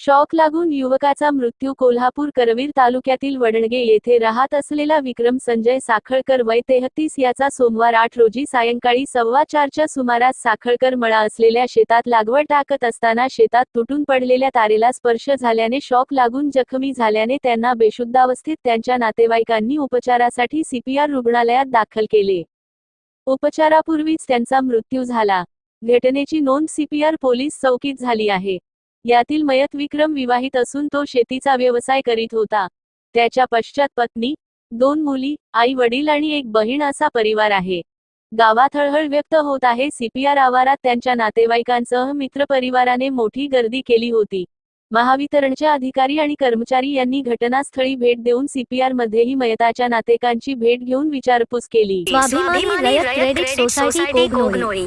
Shock लागून युवकाचा मृत्यू कोल्हापूर करवीर तालुक्यातील वडणगे येथे राहत असलेला विक्रम संजय साखळकर वय तेहतीस याचा सोमवार आठ रोजी सायंकाळी सव्वा चारच्या सुमारास साखळकर मळा असलेल्या शेतात लागवड टाकत असताना शेतात तुटून पडलेल्या तारेला स्पर्श झाल्याने शॉक लागून जखमी झाल्याने त्यांना बेशुद्धावस्थेत त्यांच्या नातेवाईकांनी उपचारासाठी सीपीआर रुग्णालयात दाखल केले. उपचारापूर्वीच त्यांचा मृत्यू झाला. घटनेची नोंद सीपीआर पोलीस चौकीत झाली आहे. यातील मयत विक्रम विवाहित असून तो शेतीचा व्यवसाय करीत होता. त्याच्या पश्चात पत्नी दोन मुली आई वडील आणि एक बहीण असा परिवार आहे. गावात हळहळ व्यक्त होत आहे. सीपीआर आवारात त्यांच्या नातेवाईकांसह मित्रपरिवाराने मोठी गर्दी केली होती. महावितरणचे अधिकारी आणि कर्मचारी यांनी घटनास्थळी भेट देऊन सीपीआर मध्येही मयताच्या नातेकांची भेट घेऊन विचारपूस केली. स्वाभिमानी रयत क्रेडिट सोसायटी कोगनोळी